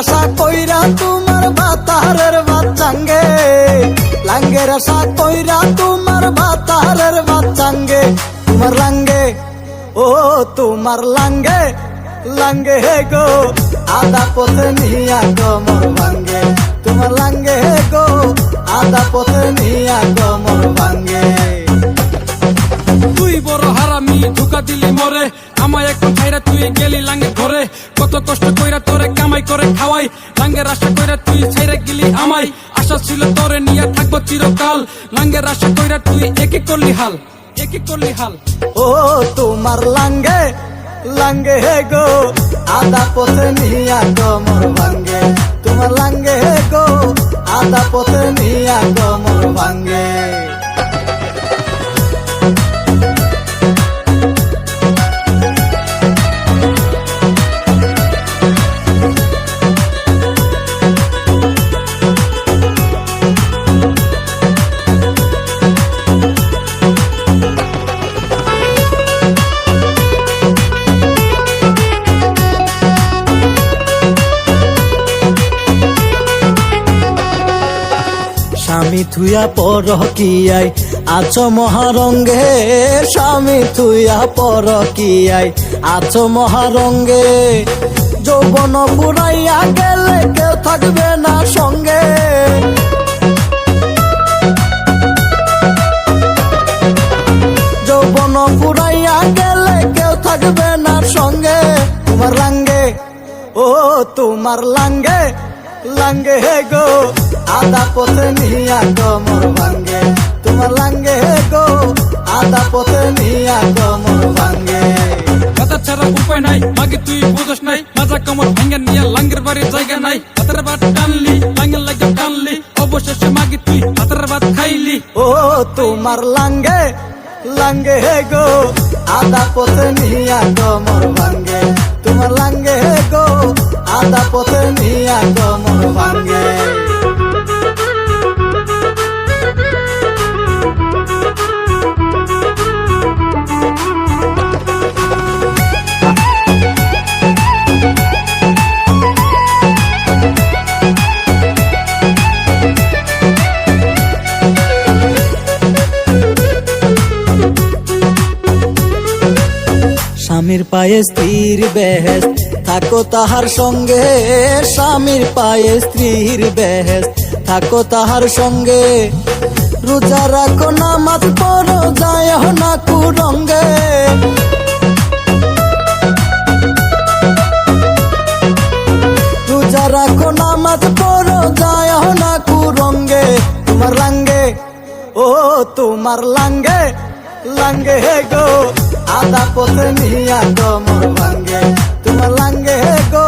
আশা কইরা তোমার বাতারের বাচ্চাঙ্গে লাঙ্গের আশা কইরা তোমার বাতারের বাচ্চাঙ্গে তোমার লাঙ্গে, ও তোমার লাঙ্গে লাঙ্গে হে গো, আদা পথে নিয়া কমর ভাঙ্গে, তোমার লাঙ্গে হে গো, আদা পথে নিয়া কমর ভাঙ্গে। তুই বড় হারামি, ধোকা দিলি মরে, আমায় এখন ছাইরা তুই গেলি লাঙ্গে ঘরে কত কষ্ট কইরা তোরে কামাই করে খাওয়াই, লাঙ্গের আশা কইরা তুই ছাইরা গেলি আমায়। আশা ছিল তোরে নিয়ে চিরকাল। লাঙ্গের আশা কইরা তুই একে করলি হাল, একে করলি হাল। ও তোমার লাঙ্গে লাঙ্গে হে গো আদা পথে নিয়া কমর ভাঙ্গে। তোমার লাঙ্গে হে গো আদা পথে নিয়া কমর ভাঙ্গে। স্বামী থুয়া পর কিয়াই আছো মহারঙ্গে স্বামী থুয়া পর কিয়াই আছো মহারঙ্গে। যৌবন পুরাইয়া গেলে কেউ থাকবে না সঙ্গে। যৌবন পুরাইয়া গেলে কেউ থাকবে না সঙ্গে। তোমার লাঙ্গে, ও তোমার লাঙ্গে লাঙ্গে গো। আদা পথে নিয়া কমর ভাঙ্গে। তোমার লাঙ্গে গো আদা পথে নিয়া কমর ভাঙ্গে। কথা ছাড়া উপায় নাই মাগে তুই বুঝস নাই। মাজা কমর ভেঙে নিয়ে লাঙ্গের বাড়ির জায়গা নাই। হাতের বাদ টানলি লাঙ্গের লাগে টানলি। অবশেষে মাগে তুই হাতের বাদ খাইলি। ও তোমার লাঙ্গে লাঙ্গে গো আদা পথে নিয়া কমর ভাঙ্গে। তোমার লাঙ্গে গো আদা পথে নিয়া কমর ভাঙ্গে। স্বামীর পায়ে স্ত্রীর বেহেস থাকো তাহার সঙ্গে, স্বামীর পায়ে স্ত্রীর বেহেস থাকো তাহার সঙ্গে, রোজা রাখো, নামাজ পড়ো, যায় না কুরঙ্গে। রোজা রাখো, নামাজ পড়ো, যায় না কুরঙ্গে। তোমার লাঙ্গে, ও তোমার লাঙ্গে লাঙ্গে গো। আদা পথে নিয়া কমর ভাঙ্গে। তোমার লাঙ্গে গো,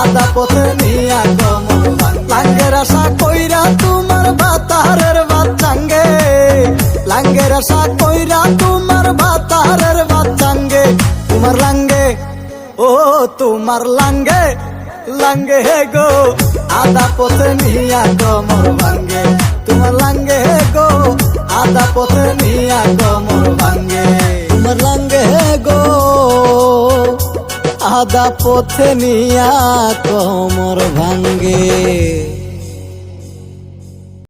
আদা পথে নিয়া কমর লাঙ্গের আশা কইরা তোমার বাতারের বাচ্চাঙ্গে লাঙ্গের আশা কইরা তোমার বাতারের বাচ্চাঙ্গে তোমার লাঙ্গে, ও তোমার লাঙ্গে লাঙ্গে গো, আদা পথে নিয়া কমর ভাঙ্গে। তোমার লাঙ্গে গো, আদা পথে নিয়া কমর ভাঙ্গে। আদা পথে নিয়া কমর ভাঙ্গে।